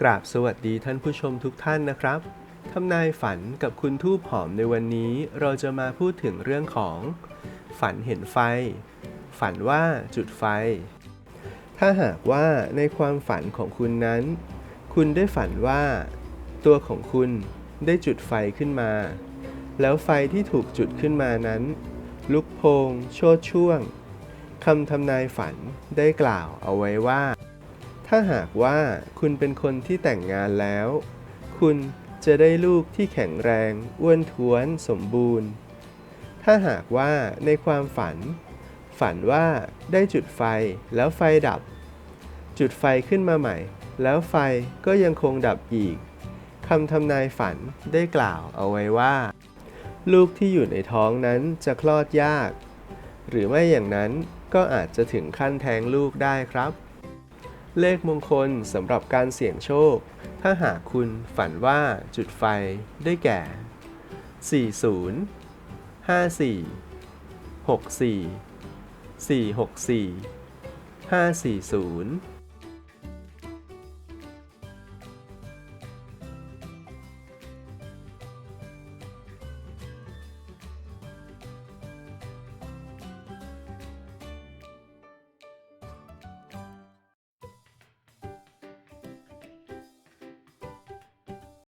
กราบสวัสดีท่านผู้ชมทุกท่านนะครับทำนายฝันกับคุณทูบหอมในวันนี้ เราจะมาพูดถึงเรื่องของ ฝันเห็นไฟ ฝันว่าจุดไฟ ถ้าหากว่าในความฝันของคุณนั้น คุณได้ฝันว่า ตัวของคุณได้จุดไฟขึ้นมา แล้วไฟที่ถูกจุดขึ้นมานั้น ลุกโพง โชดช่วงคำทำนายฝันได้กล่าวเอาไว้ว่า ถ้าหากว่าคุณเป็นคนที่แต่งงานแล้ว คุณจะได้ลูกที่แข็งแรง อ้วนท้วนสมบูรณ์ ถ้าหากว่าในความฝัน ฝันว่าได้จุดไฟแล้วไฟดับ จุดไฟขึ้นมาใหม่ แล้วไฟก็ยังคงดับอีกคำทำนายฝันได้กล่าวเอาไว้ว่า ลูกที่อยู่ในท้องนั้นจะคลอดยาก หรือไม่อย่างนั้นก็อาจจะถึงขั้นแท้งลูกได้ครับ เลขมงคลสำหรับการเสี่ยงโชค ถ้าหากคุณฝันว่าจุดไฟได้แก่ 40 54 64 464 540